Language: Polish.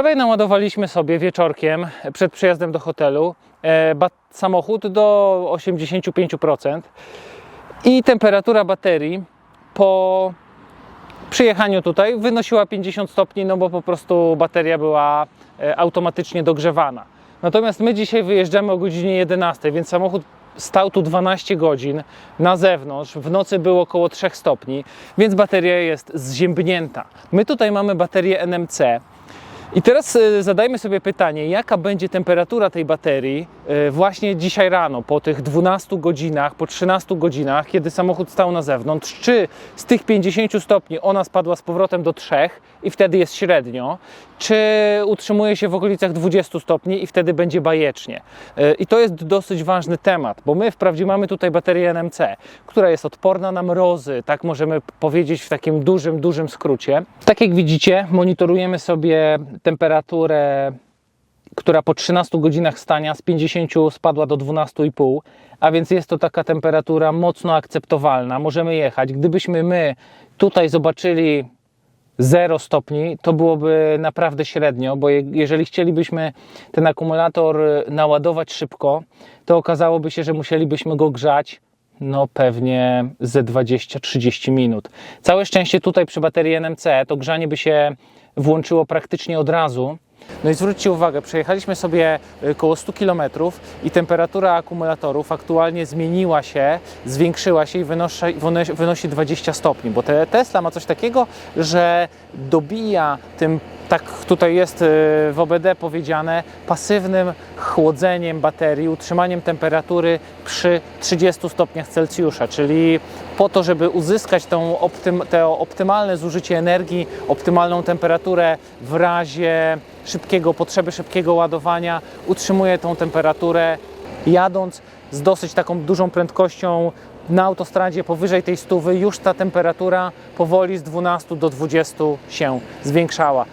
Wczoraj naładowaliśmy sobie wieczorkiem przed przyjazdem do hotelu e, samochód do 85% i temperatura baterii po przyjechaniu tutaj wynosiła 50 stopni, no bo po prostu bateria była e, automatycznie dogrzewana. Natomiast my dzisiaj wyjeżdżamy o godzinie 11, więc samochód stał tu 12 godzin na zewnątrz. W nocy było około 3 stopni, więc bateria jest zziębnięta. My tutaj mamy baterię NMC. I teraz e, zadajmy sobie pytanie, jaka będzie temperatura tej baterii właśnie dzisiaj rano, po tych 12 godzinach, po 13 godzinach, kiedy samochód stał na zewnątrz. Czy z tych 50 stopni ona spadła z powrotem do 3 i wtedy jest średnio, czy utrzymuje się w okolicach 20 stopni i wtedy będzie bajecznie. E, I to jest dosyć ważny temat, bo my wprawdzie mamy tutaj baterię NMC, która jest odporna na mrozy, tak możemy powiedzieć w takim dużym, dużym skrócie. Tak jak widzicie, monitorujemy sobie temperaturę która po 13 godzinach stania z 50 spadła do 12,5, a więc jest to taka temperatura mocno akceptowalna. Możemy jechać. Gdybyśmy my tutaj zobaczyli 0 stopni, to byłoby naprawdę średnio, bo je- jeżeli chcielibyśmy ten akumulator y, naładować szybko, to okazałoby się, że musielibyśmy go grzać no pewnie ze 20-30 minut. Całe szczęście tutaj przy baterii NMC to grzanie by się włączyło praktycznie od razu. No i zwróćcie uwagę, przejechaliśmy sobie y, koło 100 km i temperatura akumulatorów aktualnie zmieniła się, zwiększyła się i wynosi, wynosi- wynosi 20 stopni, bo te Tesla ma coś takiego, że dobija tym, tak tutaj jest y, w OBD powiedziane, pasywnym chłodzeniem baterii, utrzymaniem temperatury przy 30 stopniach Celsjusza, czyli po to, żeby uzyskać tą optym, to optymalne zużycie energii, optymalną temperaturę w razie szybkiego, potrzeby szybkiego ładowania, utrzymuje tą temperaturę jadąc z dosyć taką dużą prędkością na autostradzie powyżej tej stówy już ta temperatura powoli z 12 do 20 się zwiększała.